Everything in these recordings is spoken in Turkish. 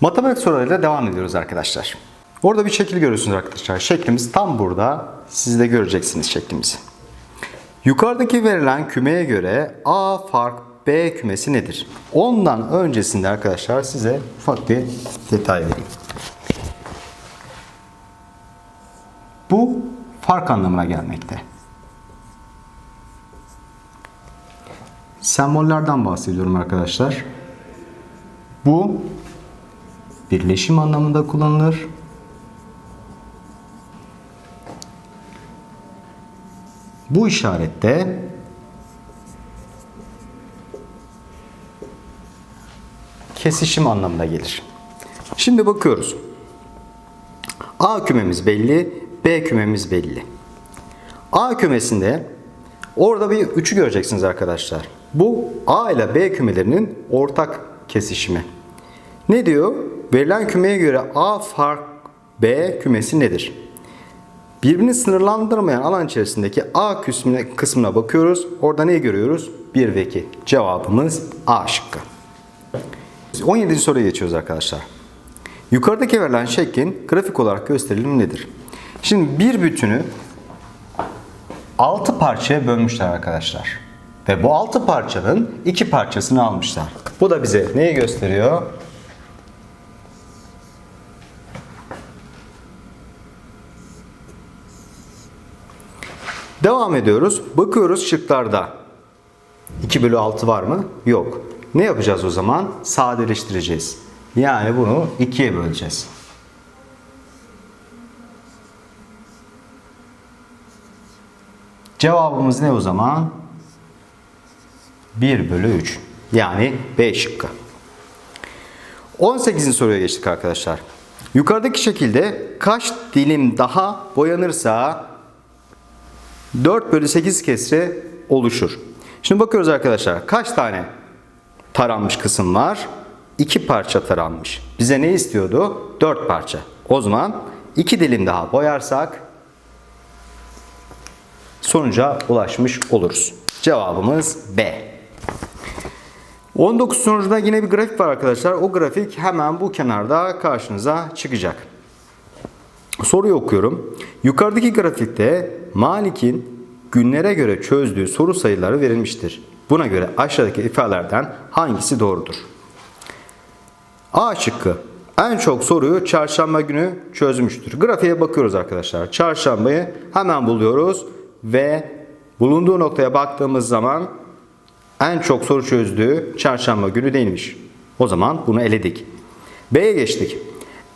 Matematik sorularıyla devam ediyoruz arkadaşlar. Orada bir şekil görüyorsunuz arkadaşlar. Şeklimiz tam burada. Siz de göreceksiniz şeklimizi. Yukarıdaki verilen kümeye göre A fark B kümesi nedir? Ondan öncesinde arkadaşlar size ufak bir detay vereyim. Bu fark anlamına gelmekte. Sembollerden bahsediyorum arkadaşlar. Bu birleşim anlamında kullanılır. Bu işarette kesişim anlamına gelir. Şimdi bakıyoruz. A kümemiz belli, B kümemiz belli. A kümesinde orada bir üçü göreceksiniz arkadaşlar. Bu A ile B kümelerinin ortak kesişimi. Ne diyor? Verilen kümeye göre A fark B kümesi nedir? Birbirini sınırlandırmayan alan içerisindeki A kısmına, kısmına bakıyoruz. Orada ne görüyoruz? 1 ve 2. Cevabımız A şıkkı. 17. soruya geçiyoruz arkadaşlar. Yukarıdaki verilen şeklin grafik olarak gösterilimi nedir? Şimdi bir bütünü 6 parçaya bölmüşler arkadaşlar. Ve bu 6 parçanın 2 parçasını almışlar. Bu da bize neyi gösteriyor? Devam ediyoruz. Bakıyoruz şıklarda. 2 bölü 6 var mı? Yok. Ne yapacağız o zaman? Sadeleştireceğiz. Yani bunu 2'ye böleceğiz. Cevabımız ne o zaman? 1 bölü 3. Yani B şıkkı. 18. soruya geçtik arkadaşlar. Yukarıdaki şekilde kaç dilim daha boyanırsa 4 bölü 8 kesre oluşur. Şimdi bakıyoruz arkadaşlar. Kaç tane taranmış kısım var? 2 parça taranmış. Bize ne istiyordu? 4 parça. O zaman 2 dilim daha boyarsak sonuca ulaşmış oluruz. Cevabımız B. 19 sonucunda yine bir grafik var arkadaşlar. O grafik hemen bu kenarda karşınıza çıkacak. Soruyu okuyorum. Yukarıdaki grafikte Malik'in günlere göre çözdüğü soru sayıları verilmiştir. Buna göre aşağıdaki ifadelerden hangisi doğrudur? A şıkkı. En çok soruyu çarşamba günü çözmüştür. Grafiğe bakıyoruz arkadaşlar. Çarşambayı hemen buluyoruz ve bulunduğu noktaya baktığımız zaman en çok soru çözdüğü çarşamba günü değilmiş. O zaman bunu eledik. B'ye geçtik.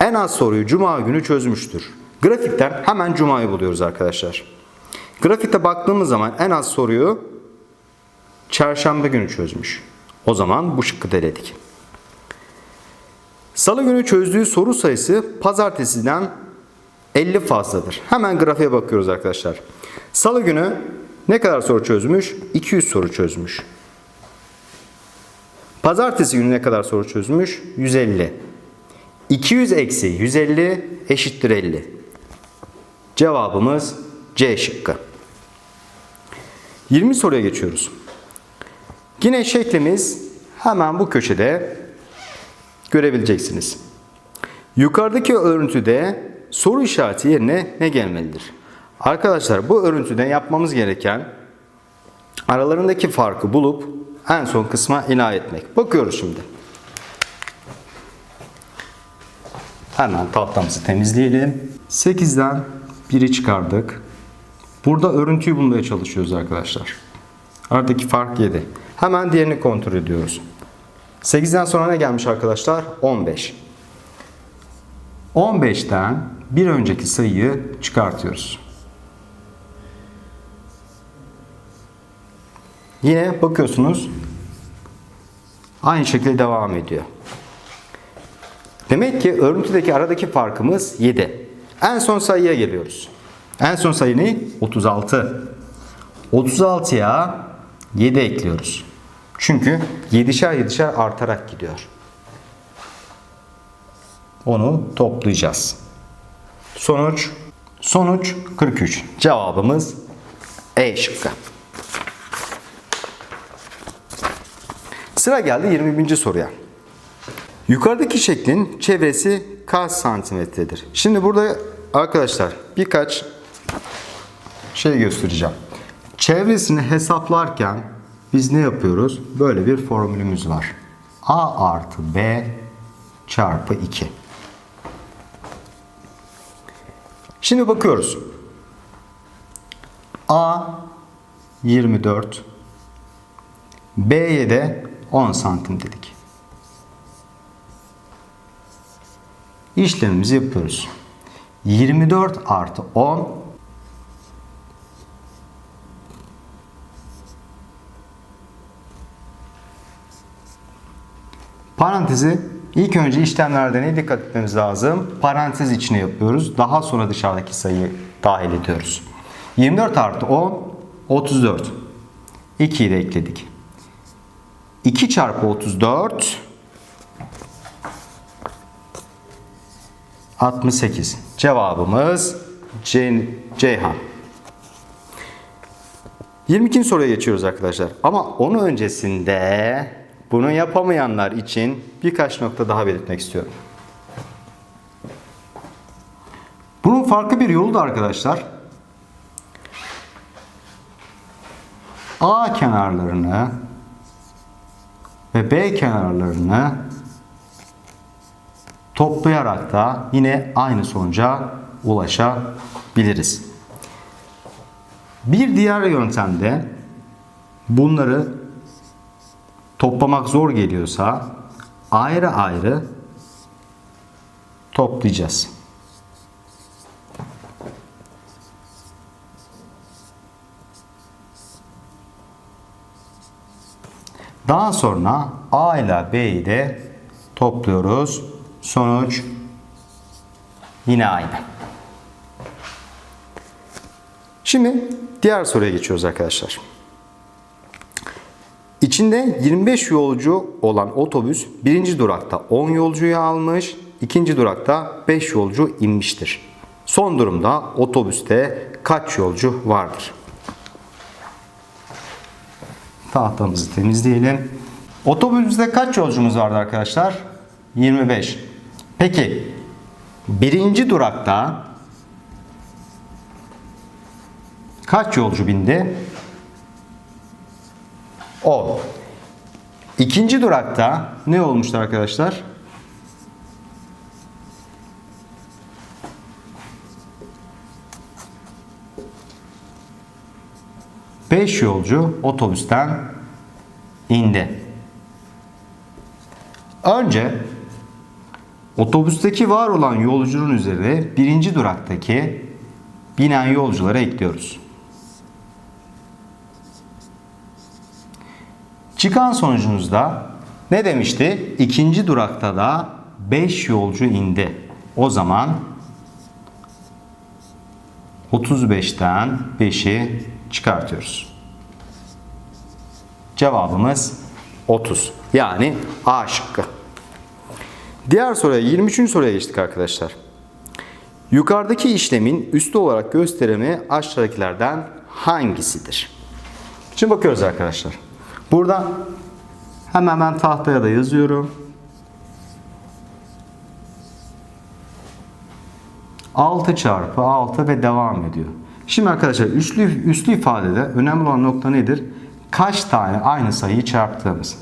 En az soruyu cuma günü çözmüştür. Grafikten hemen cumayı buluyoruz arkadaşlar. Grafikte baktığımız zaman en az soruyu çarşamba günü çözmüş. O zaman bu şıkkı da eledik. Salı günü çözdüğü soru sayısı pazartesiden 50 fazladır. Hemen grafiğe bakıyoruz arkadaşlar. Salı günü ne kadar soru çözmüş? 200 soru çözmüş. Pazartesi günü ne kadar soru çözmüş? 150. 200 eksi 150 eşittir 50. Cevabımız C şıkkı. 20 soruya geçiyoruz. Yine şeklimiz hemen bu köşede görebileceksiniz. Yukarıdaki örüntüde soru işareti yerine ne gelmelidir? Arkadaşlar bu örüntüde yapmamız gereken aralarındaki farkı bulup en son kısma ilave etmek. Bakıyoruz şimdi. Hemen tahtamızı temizleyelim. 8'den 1'i çıkardık. Burada örüntüyü bulmaya çalışıyoruz arkadaşlar. Aradaki fark 7. Hemen diğerini kontrol ediyoruz. 8'den sonra ne gelmiş arkadaşlar? 15. 15'ten bir önceki sayıyı çıkartıyoruz. Yine bakıyorsunuz aynı şekilde devam ediyor. Demek ki örüntüdeki aradaki farkımız 7. En son sayıya geliyoruz. En son sayı ne? 36. 36'ya 7 ekliyoruz. Çünkü 7'şer 7'şer artarak gidiyor. Onu toplayacağız. Sonuç sonuç 43. Cevabımız E şıkkı. Sıra geldi 21. soruya. Yukarıdaki şeklin çevresi kaç santimetredir? Şimdi burada arkadaşlar birkaç şey göstereceğim. Çevresini hesaplarken biz ne yapıyoruz? Böyle bir formülümüz var. A artı B çarpı 2. Şimdi bakıyoruz. A 24 B'ye de 10 santim dedik. İşlemimizi yapıyoruz. 24 artı 10 Parantezi ilk önce işlemlerde ne dikkat etmemiz lazım? Parantez içine yapıyoruz. Daha sonra dışarıdaki sayıyı dahil ediyoruz. 24 artı 10 34. 2'yi de ekledik. 2 çarpı 34 68. Cevabımız C Ceyhan. 22. soruya geçiyoruz arkadaşlar. Ama onun öncesinde bunu yapamayanlar için birkaç nokta daha belirtmek istiyorum. Bunun farklı bir yolu da arkadaşlar. A kenarlarını ve B kenarlarını toplayarak da yine aynı sonuca ulaşabiliriz. Bir diğer yöntemde bunları toplamak zor geliyorsa ayrı ayrı toplayacağız. Daha sonra A ile B'yi de topluyoruz. Sonuç yine aynı. Şimdi diğer soruya geçiyoruz arkadaşlar. İçinde 25 yolcu olan otobüs birinci durakta 10 yolcuyu almış, ikinci durakta 5 yolcu inmiştir. Son durumda otobüste kaç yolcu vardır? Tahtamızı temizleyelim. Otobüste kaç yolcumuz vardı arkadaşlar? 25. Peki birinci durakta kaç yolcu bindi? 10. İkinci durakta ne olmuştu arkadaşlar? Beş yolcu otobüsten indi. Önce otobüsteki var olan yolcunun üzerine birinci duraktaki binen yolcuları ekliyoruz. Çıkan sonucumuzda ne demişti? İkinci durakta da 5 yolcu indi. O zaman 35'ten 5'i çıkartıyoruz. Cevabımız 30. Yani A şıkkı. Diğer soruya 23. soruya geçtik arkadaşlar. Yukarıdaki işlemin üstü olarak gösterimi aşağıdakilerden hangisidir? Şimdi bakıyoruz arkadaşlar. Burada hemen ben tahtaya da yazıyorum. Altı çarpı 6 ve devam ediyor. Şimdi arkadaşlar üslü, üslü ifadede önemli olan nokta nedir? Kaç tane aynı sayıyı çarptığımız.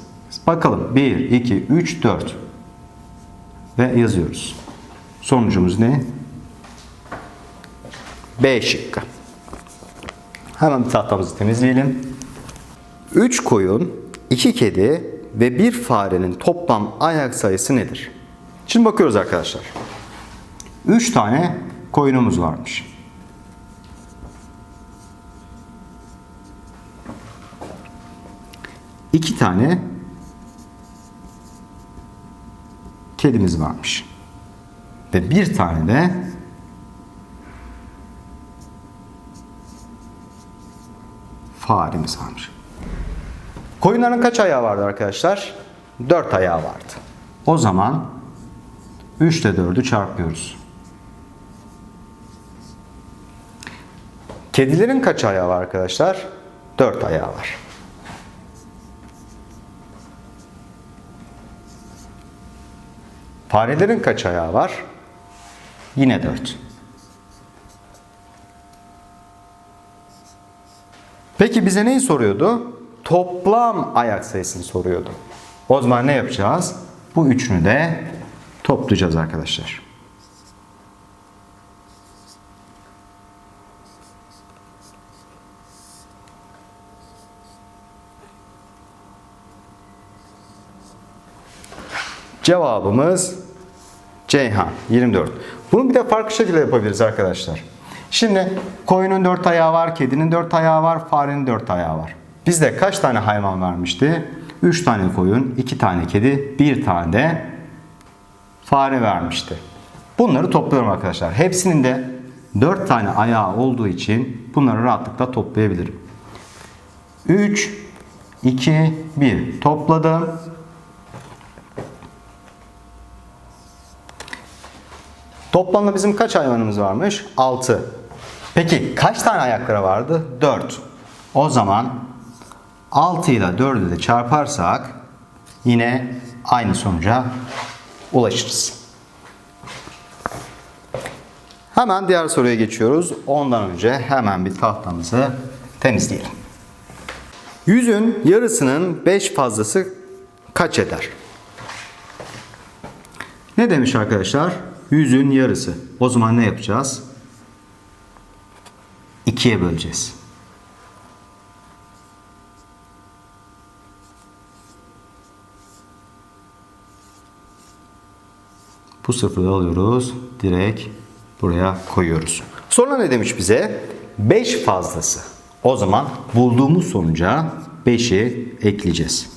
Bakalım 1, 2, 3, 4 ve yazıyoruz. Sonucumuz ne? B şıkkı. Hemen bir tahtamızı temizleyelim. 3 koyun, 2 kedi ve 1 farenin toplam ayak sayısı nedir? Şimdi bakıyoruz arkadaşlar. 3 tane koyunumuz varmış. İki tane kedimiz varmış. Ve bir tane de faremiz varmış. Koyunların kaç ayağı vardı arkadaşlar? 4 ayağı vardı. O zaman 3 ile 4'ü çarpıyoruz. Kedilerin kaç ayağı var arkadaşlar? 4 ayağı var. Farelerin kaç ayağı var? Yine 4. Peki bize neyi soruyordu? Toplam ayak sayısını soruyordu. O zaman ne yapacağız? Bu üçünü de toplayacağız arkadaşlar. Cevabımız Ceyhan 24. Bunu bir de farklı şekilde yapabiliriz arkadaşlar. Şimdi koyunun 4 ayağı var, kedinin 4 ayağı var, farenin 4 ayağı var. Bizde kaç tane hayvan vermişti? 3 tane koyun, 2 tane kedi, 1 tane fare vermişti. Bunları topluyorum arkadaşlar. Hepsinin de 4 tane ayağı olduğu için bunları rahatlıkla toplayabilirim. 3, 2, 1 topladım. Toplamda bizim kaç hayvanımız varmış? 6. Peki kaç tane ayakları vardı? 4. O zaman 6 ile 4'ü de çarparsak yine aynı sonuca ulaşırız. Hemen diğer soruya geçiyoruz. Ondan önce hemen bir tahtamızı temizleyelim. Yüzün yarısının 5 fazlası kaç eder? Ne demiş arkadaşlar? Yüzün yarısı. O zaman ne yapacağız? 2'ye böleceğiz. Bu sıfırı alıyoruz. Direkt buraya koyuyoruz. Sonra ne demiş bize? 5 fazlası. O zaman bulduğumuz sonuca 5'i ekleyeceğiz.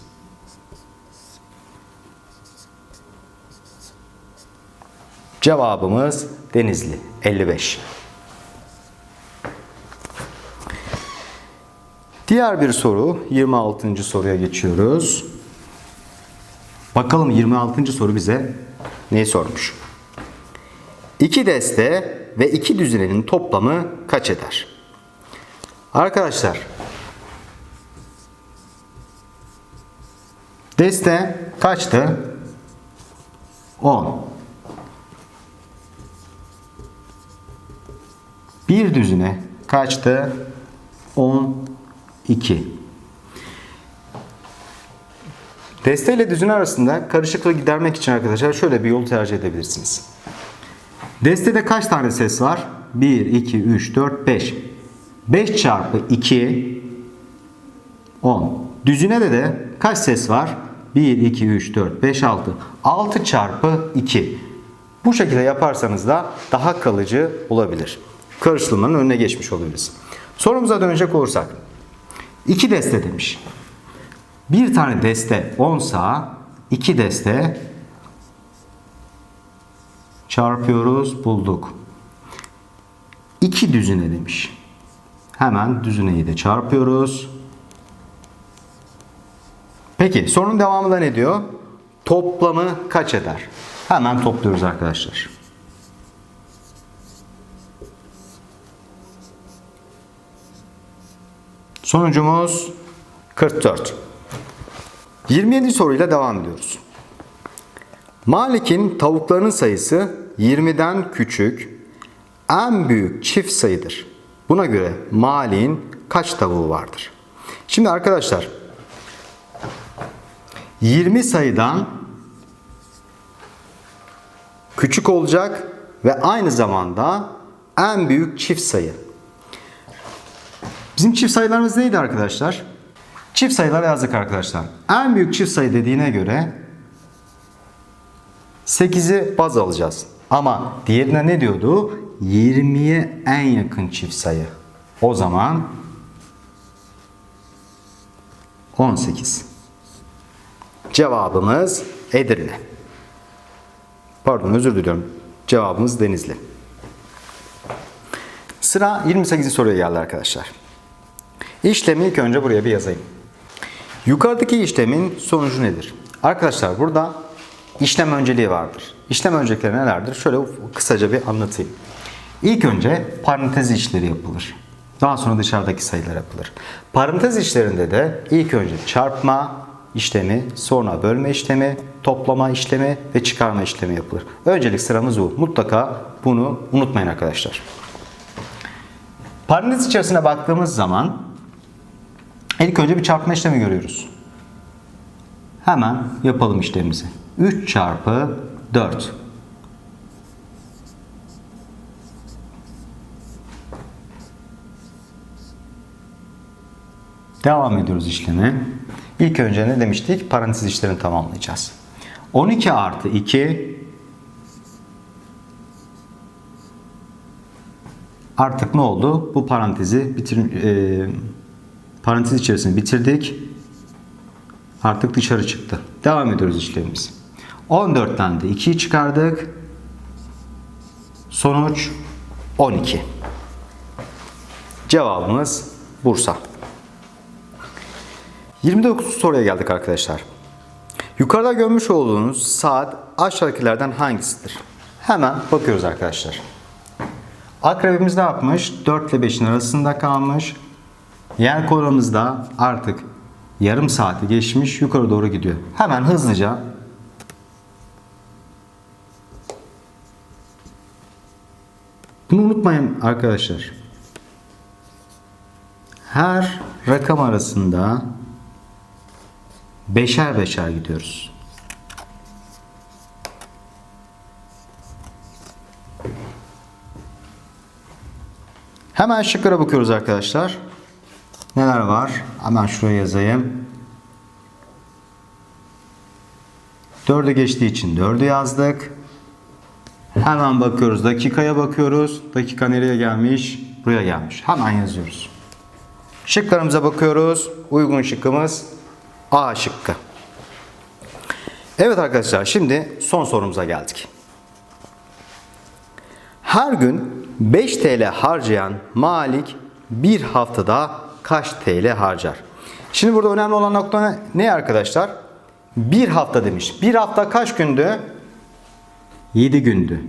Cevabımız Denizli 55. Diğer bir soru 26. soruya geçiyoruz. Bakalım 26. soru bize neyi sormuş? İki deste ve iki düzinenin toplamı kaç eder? Arkadaşlar deste kaçtı? 10. Bir düzine kaçtı? 12. Deste ile düzine arasında karışıklığı gidermek için arkadaşlar şöyle bir yol tercih edebilirsiniz. Destede kaç tane ses var? 1, 2, 3, 4, 5. 5 çarpı 2 10. Düzinede de kaç ses var? 1, 2, 3, 4, 5, 6. 6 çarpı 2. Bu şekilde yaparsanız da daha kalıcı olabilir. Karıştırmanın önüne geçmiş olabiliriz. Sorumuza dönecek olursak. 2 deste demiş. Bir tane deste 10 sa 2 deste çarpıyoruz bulduk. 2 düzine demiş. Hemen düzineyi de çarpıyoruz. Peki sorunun devamında ne diyor? Toplamı kaç eder? Hemen topluyoruz arkadaşlar. Sonucumuz 44. 27 soruyla devam ediyoruz. Malik'in tavuklarının sayısı 20'den küçük, en büyük çift sayıdır. Buna göre Malik'in kaç tavuğu vardır? Şimdi arkadaşlar 20 sayıdan küçük olacak ve aynı zamanda en büyük çift sayı. Bizim çift sayılarımız neydi arkadaşlar? Çift sayıları yazdık arkadaşlar. En büyük çift sayı dediğine göre 8'i baz alacağız. Ama diğerine ne diyordu? 20'ye en yakın çift sayı. O zaman 18. Cevabımız Edirne. Pardon özür diliyorum. Cevabımız Denizli. Sıra 28. soruya geldi arkadaşlar. İşlemi ilk önce buraya bir yazayım. Yukarıdaki işlemin sonucu nedir? Arkadaşlar burada işlem önceliği vardır. İşlem öncelikleri nelerdir? Şöyle kısaca bir anlatayım. İlk önce parantez işleri yapılır. Daha sonra dışarıdaki sayılar yapılır. Parantez işlerinde de ilk önce çarpma işlemi, sonra bölme işlemi, toplama işlemi ve çıkarma işlemi yapılır. Öncelik sıramız bu. Mutlaka bunu unutmayın arkadaşlar. Parantez içerisine baktığımız zaman ilk önce bir çarpma işlemi görüyoruz. Hemen yapalım işlemimizi. 3 çarpı 4. Devam ediyoruz işleme. İlk önce ne demiştik? Parantez işlerini tamamlayacağız. 12 artı 2 artık ne oldu? Bu parantezi bitir, e, parantez içerisini bitirdik. Artık dışarı çıktı. Devam ediyoruz işlemimiz. 14'ten de 2'yi çıkardık. Sonuç 12. Cevabımız Bursa. 29 soruya geldik arkadaşlar. Yukarıda görmüş olduğunuz saat aşağıdakilerden hangisidir? Hemen bakıyoruz arkadaşlar. Akrebimiz ne yapmış? 4 ile 5'in arasında kalmış. Yer kolamızda artık yarım saati geçmiş yukarı doğru gidiyor. Hemen hızlıca Bunu unutmayın arkadaşlar. Her rakam arasında beşer beşer gidiyoruz. Hemen şıklara bakıyoruz arkadaşlar. Neler var? Hemen şuraya yazayım. 4'ü geçtiği için 4'ü yazdık. Hemen bakıyoruz. Dakikaya bakıyoruz. Dakika nereye gelmiş? Buraya gelmiş. Hemen yazıyoruz. Şıklarımıza bakıyoruz. Uygun şıkkımız A şıkkı. Evet arkadaşlar şimdi son sorumuza geldik. Her gün 5 TL harcayan Malik bir haftada kaç TL harcar? Şimdi burada önemli olan nokta ne, arkadaşlar? Bir hafta demiş. Bir hafta kaç gündü? 7 gündü.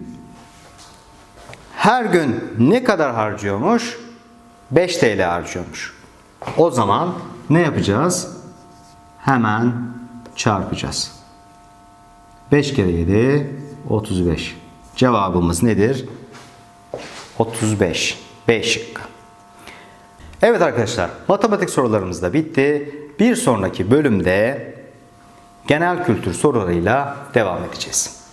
Her gün ne kadar harcıyormuş? 5 TL harcıyormuş. O zaman ne yapacağız? Hemen çarpacağız. 5 kere 7 35. Cevabımız nedir? 35. B şıkkı. Evet arkadaşlar, matematik sorularımız da bitti. Bir sonraki bölümde genel kültür sorularıyla devam edeceğiz.